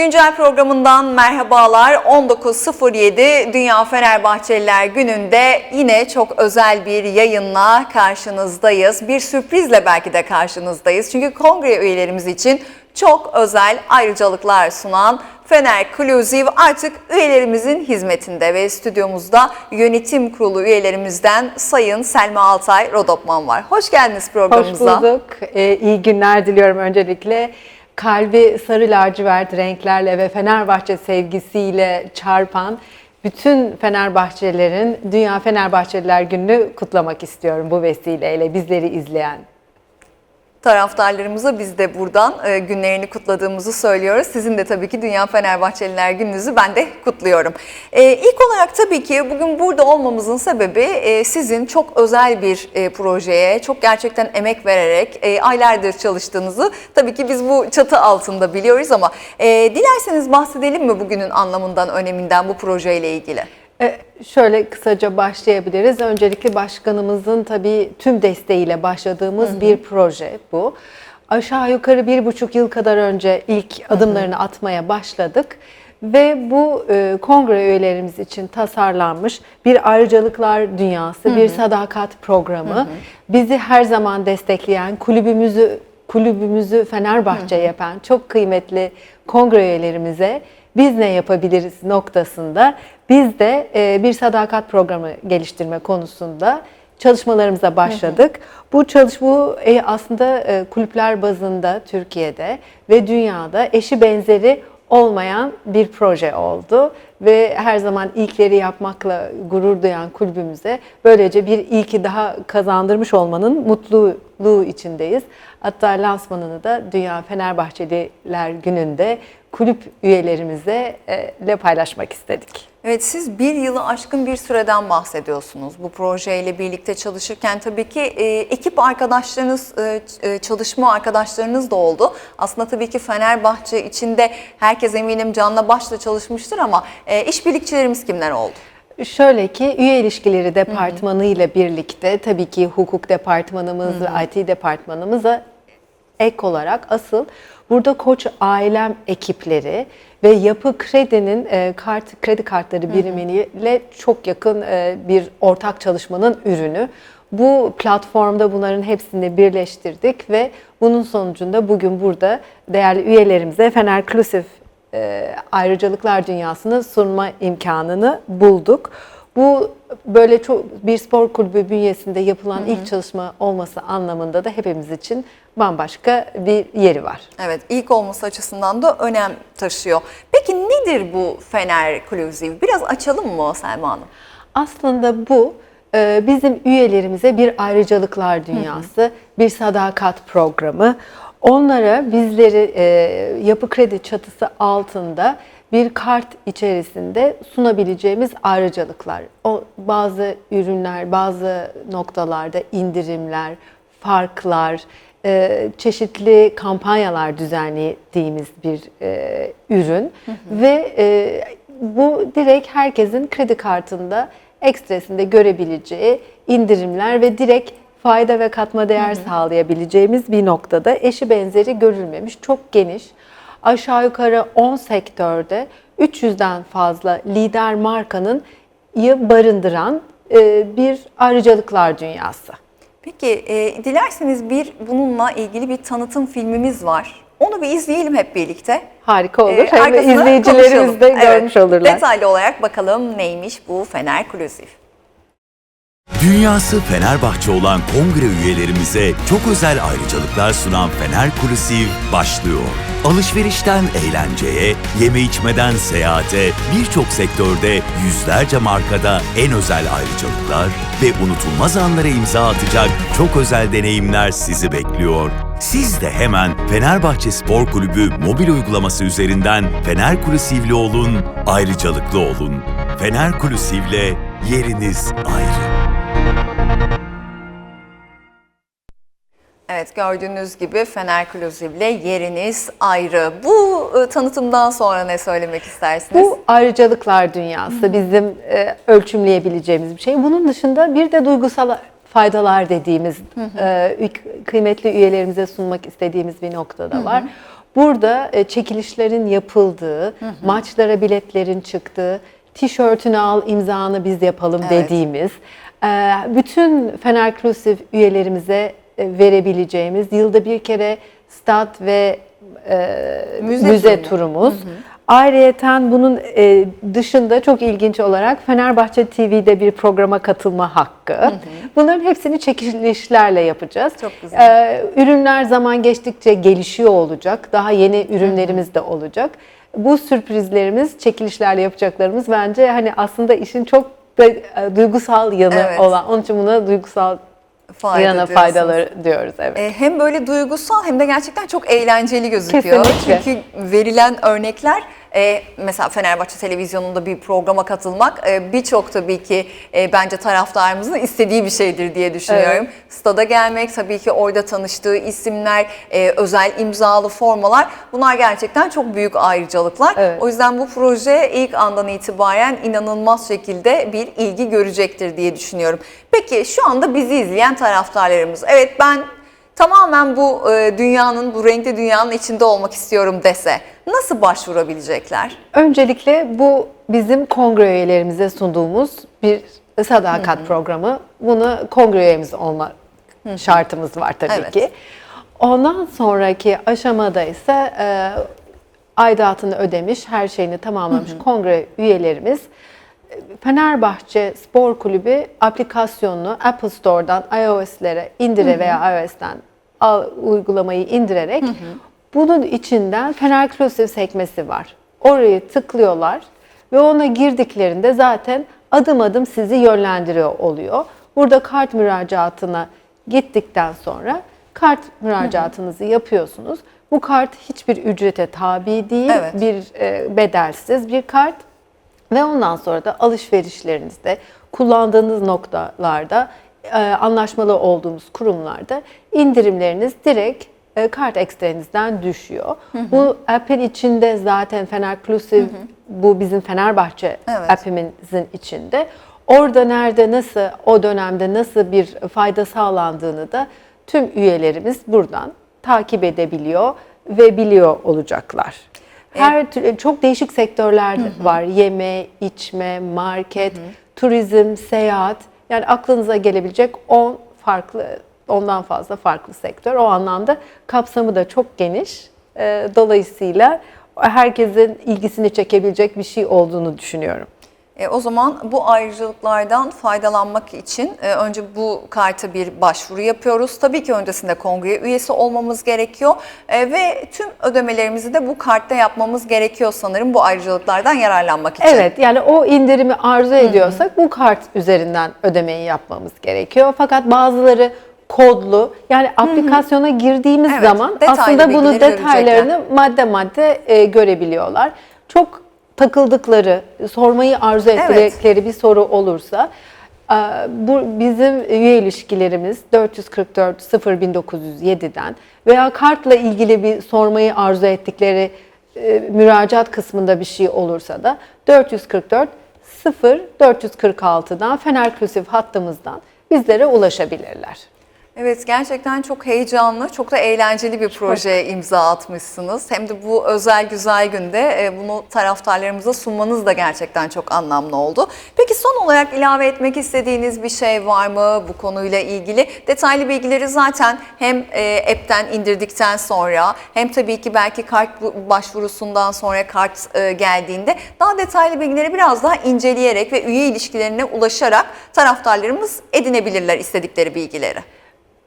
Güncel programından merhabalar. 19.07 Dünya Fenerbahçeliler gününde yine çok özel bir yayınla karşınızdayız. Bir sürprizle belki de karşınızdayız. Çünkü kongre üyelerimiz için çok özel ayrıcalıklar sunan Fener Clusive artık üyelerimizin hizmetinde ve stüdyomuzda yönetim kurulu üyelerimizden Sayın Selma Altay Rodopman var. Hoş geldiniz Hoş programımıza. bulduk. Ee, iyi günler diliyorum öncelikle. Kalbi sarı lacivert renklerle ve Fenerbahçe sevgisiyle çarpan bütün Fenerbahçelilerin Dünya Fenerbahçeliler Günü'nü kutlamak istiyorum bu vesileyle bizleri izleyen. Taraftarlarımıza biz de buradan e, günlerini kutladığımızı söylüyoruz. Sizin de tabii ki Dünya Fenerbahçeliler Gününüzü ben de kutluyorum. E, ilk olarak tabii ki bugün burada olmamızın sebebi e, sizin çok özel bir e, projeye çok gerçekten emek vererek e, aylardır çalıştığınızı tabii ki biz bu çatı altında biliyoruz ama e, dilerseniz bahsedelim mi bugünün anlamından, öneminden bu projeyle ilgili? Ee, Şöyle kısaca başlayabiliriz. Öncelikle başkanımızın tabii tüm desteğiyle başladığımız bir proje bu. Aşağı yukarı bir buçuk yıl kadar önce ilk adımlarını atmaya başladık. Ve bu e, kongre üyelerimiz için tasarlanmış bir ayrıcalıklar dünyası, bir sadakat programı. Bizi her zaman destekleyen, kulübümüzü kulübümüzü Fenerbahçe yapan çok kıymetli kongre üyelerimize biz ne yapabiliriz noktasında biz de e, bir sadakat programı geliştirme konusunda çalışmalarımıza başladık. Bu çalışma bu, e, aslında e, kulüpler bazında Türkiye'de ve dünyada eşi benzeri olmayan bir proje oldu ve her zaman ilkleri yapmakla gurur duyan kulübümüze böylece bir ilki daha kazandırmış olmanın mutluluğu içindeyiz. Hatta lansmanını da Dünya Fenerbahçeliler Günü'nde kulüp üyelerimize e, ile paylaşmak istedik. Evet siz bir yılı aşkın bir süreden bahsediyorsunuz. Bu projeyle birlikte çalışırken tabii ki e, ekip arkadaşlarınız, e, e, çalışma arkadaşlarınız da oldu. Aslında tabii ki Fenerbahçe içinde herkes eminim canla başla çalışmıştır ama e, işbirlikçilerimiz kimler oldu? Şöyle ki üye ilişkileri departmanı ile birlikte tabii ki hukuk departmanımız ve IT departmanımıza ek olarak asıl burada koç ailem ekipleri ve yapı kredinin e, kart kredi kartları birimiyle çok yakın e, bir ortak çalışmanın ürünü. Bu platformda bunların hepsini birleştirdik ve bunun sonucunda bugün burada değerli üyelerimize Fener Clusive e, ayrıcalıklar dünyasını sunma imkanını bulduk. Bu böyle çok bir spor kulübü bünyesinde yapılan ilk çalışma olması anlamında da hepimiz için bambaşka bir yeri var. Evet ilk olması açısından da önem taşıyor. Peki nedir bu Fener Clusive? Biraz açalım mı Selma Hanım? Aslında bu e, bizim üyelerimize bir ayrıcalıklar dünyası, bir sadakat programı. Onlara bizleri e, yapı kredi çatısı altında bir kart içerisinde sunabileceğimiz ayrıcalıklar. O bazı ürünler, bazı noktalarda indirimler, farklar, e, çeşitli kampanyalar düzenlediğimiz bir e, ürün ve e, bu direkt herkesin kredi kartında ekstresinde görebileceği indirimler ve direkt fayda ve katma değer sağlayabileceğimiz bir noktada eşi benzeri görülmemiş çok geniş aşağı yukarı 10 sektörde 300'den fazla lider markanın yı barındıran e, bir ayrıcalıklar dünyası. Peki e, dilerseniz bir bununla ilgili bir tanıtım filmimiz var. Onu bir izleyelim hep birlikte. Harika olur. Ee, Hem izleyicilerimiz konuşalım. de Evet, görmüş olurlar. Detaylı olarak bakalım neymiş bu Fener Clusive. Dünyası Fenerbahçe olan kongre üyelerimize çok özel ayrıcalıklar sunan Fener Kulisiv başlıyor. Alışverişten eğlenceye, yeme içmeden seyahate birçok sektörde yüzlerce markada en özel ayrıcalıklar ve unutulmaz anlara imza atacak çok özel deneyimler sizi bekliyor. Siz de hemen Fenerbahçe Spor Kulübü mobil uygulaması üzerinden Fener Kulisivli olun, ayrıcalıklı olun. Fener Kulisiv'le yeriniz ayrı. Evet gördüğünüz gibi Fener Clusive ile yeriniz ayrı. Bu e, tanıtımdan sonra ne söylemek istersiniz? Bu ayrıcalıklar dünyası bizim e, ölçümleyebileceğimiz bir şey. Bunun dışında bir de duygusal faydalar dediğimiz e, kıymetli üyelerimize sunmak istediğimiz bir noktada var. Burada e, çekilişlerin yapıldığı, maçlara biletlerin çıktığı, tişörtünü al imzanı biz yapalım Evet. dediğimiz, bütün Fener Clusive üyelerimize e, verebileceğimiz yılda bir kere stat ve e, Müze müze, turu. turumuz. Ayrıyeten bunun e, dışında çok ilginç olarak Fenerbahçe TV'de bir programa katılma hakkı. Bunların hepsini çekilişlerle yapacağız. Çok güzel. E, ürünler zaman geçtikçe gelişiyor olacak. Daha yeni ürünlerimiz de olacak. Bu sürprizlerimiz, çekilişlerle yapacaklarımız bence hani aslında işin çok da, e, duygusal yanı Evet. olan. Onun için buna duygusal Fayda yana diyorsunuz. faydaları diyoruz. Evet. E, hem böyle duygusal hem de gerçekten çok eğlenceli gözüküyor. Kesinlikle. Çünkü verilen örnekler e, mesela Fenerbahçe televizyonunda bir programa katılmak e, birçok tabii ki e, bence taraftarımızın istediği bir şeydir diye düşünüyorum. Stada gelmek tabii ki orada tanıştığı isimler, e, özel imzalı formalar bunlar gerçekten çok büyük ayrıcalıklar. Evet. O yüzden bu proje ilk andan itibaren inanılmaz şekilde bir ilgi görecektir diye düşünüyorum. Peki şu anda bizi izleyen taraftarlarımız evet ben tamamen bu e, dünyanın, bu renkli dünyanın içinde olmak istiyorum dese nasıl başvurabilecekler? Öncelikle bu bizim kongre üyelerimize sunduğumuz bir sadakat programı. Bunu kongre üyemiz olma şartımız var tabii Evet. ki. Ondan sonraki aşamada ise e, aidatını ödemiş, her şeyini tamamlamış kongre üyelerimiz Fenerbahçe Spor Kulübü aplikasyonunu Apple Store'dan iOS'lere indire veya iOS'ten al, uygulamayı indirerek bunun içinden Fener Clusive sekmesi var. Orayı tıklıyorlar ve ona girdiklerinde zaten adım adım sizi yönlendiriyor oluyor. Burada kart müracaatına gittikten sonra kart müracaatınızı yapıyorsunuz. Bu kart hiçbir ücrete tabi değil, Evet. bir e, bedelsiz bir kart. Ve ondan sonra da alışverişlerinizde kullandığınız noktalarda e, anlaşmalı olduğumuz kurumlarda indirimleriniz direkt e, kart ekstrenizden düşüyor. Bu app'in içinde zaten Fener Clusive bu bizim Fenerbahçe Evet. app'imizin içinde. Orada nerede nasıl o dönemde nasıl bir fayda sağlandığını da tüm üyelerimiz buradan takip edebiliyor ve biliyor olacaklar. Her tür, çok değişik sektörler var. Yeme, içme, market, turizm, seyahat. Yani aklınıza gelebilecek 10 farklı, ondan fazla farklı sektör. O anlamda kapsamı da çok geniş. Ee, Dolayısıyla herkesin ilgisini çekebilecek bir şey olduğunu düşünüyorum. E, o zaman bu ayrıcalıklardan faydalanmak için e, önce bu karta bir başvuru yapıyoruz. Tabii ki öncesinde kongre üyesi olmamız gerekiyor E, ve tüm ödemelerimizi de bu kartta yapmamız gerekiyor sanırım bu ayrıcalıklardan yararlanmak için. Evet yani o indirimi arzu ediyorsak bu kart üzerinden ödemeyi yapmamız gerekiyor. Fakat bazıları kodlu yani aplikasyona girdiğimiz Evet, zaman aslında bilgileri detaylarını madde madde e, görebiliyorlar. Çok takıldıkları, sormayı arzu Evet. ettikleri bir soru olursa e, bu bizim üye ilişkilerimiz 444 01907'den veya kartla ilgili bir sormayı arzu ettikleri e, müracaat kısmında bir şey olursa da 444 0 446'dan Fener Clusive hattımızdan bizlere ulaşabilirler. Evet gerçekten çok heyecanlı, çok da eğlenceli bir projeye imza atmışsınız. Hem de bu özel güzel günde e, bunu taraftarlarımıza sunmanız da gerçekten çok anlamlı oldu. Peki son olarak ilave etmek istediğiniz bir şey var mı bu konuyla ilgili? Detaylı bilgileri zaten hem e, app'ten indirdikten sonra hem tabii ki belki kart başvurusundan sonra kart e, geldiğinde daha detaylı bilgileri biraz daha inceleyerek ve üye ilişkilerine ulaşarak taraftarlarımız edinebilirler istedikleri bilgileri.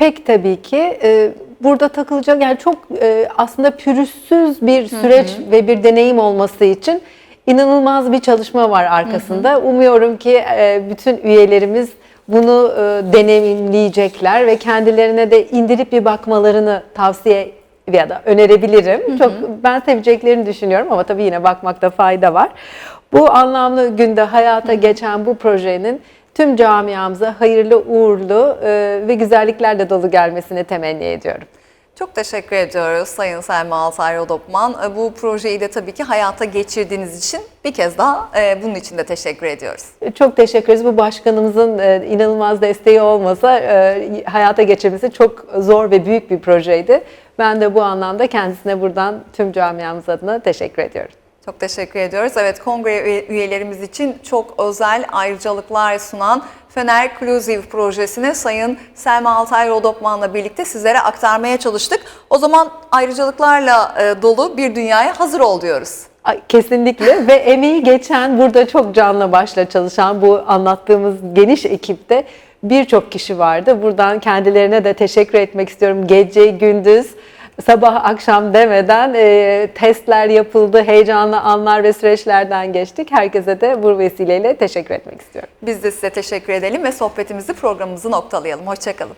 Pek tabii ki e, burada takılacak yani çok e, aslında pürüzsüz bir süreç ve bir deneyim olması için inanılmaz bir çalışma var arkasında. Umuyorum ki e, bütün üyelerimiz bunu e, deneyimleyecekler ve kendilerine de indirip bir bakmalarını tavsiye ya da önerebilirim. Çok ben seveceklerini düşünüyorum ama tabii yine bakmakta fayda var. Bu anlamlı günde hayata geçen bu projenin tüm camiamıza hayırlı, uğurlu e, ve güzelliklerle dolu gelmesini temenni ediyorum. Çok teşekkür ediyoruz Sayın Selma Altay Rodopman. E, Bu projeyi de tabii ki hayata geçirdiğiniz için bir kez daha e, bunun için de teşekkür ediyoruz. Çok teşekkür ederiz. Bu başkanımızın inanılmaz desteği olmasa hayata geçirmesi çok zor ve büyük bir projeydi. Ben de bu anlamda kendisine buradan tüm camiamız adına teşekkür ediyorum. Çok teşekkür ediyoruz. Evet kongre üye- üyelerimiz için çok özel ayrıcalıklar sunan Fener Clusive projesini Sayın Selma Altay Rodopman'la birlikte sizlere aktarmaya çalıştık. O zaman ayrıcalıklarla e, dolu bir dünyaya hazır ol diyoruz. Kesinlikle ve emeği geçen burada çok canla başla çalışan bu anlattığımız geniş ekipte birçok kişi vardı. Buradan kendilerine de teşekkür etmek istiyorum. Gece, gündüz, sabah, akşam demeden e, testler yapıldı, heyecanlı anlar ve süreçlerden geçtik. Herkese de bu vesileyle teşekkür etmek istiyorum. Biz de size teşekkür edelim ve sohbetimizi programımızı noktalayalım. Hoşçakalın.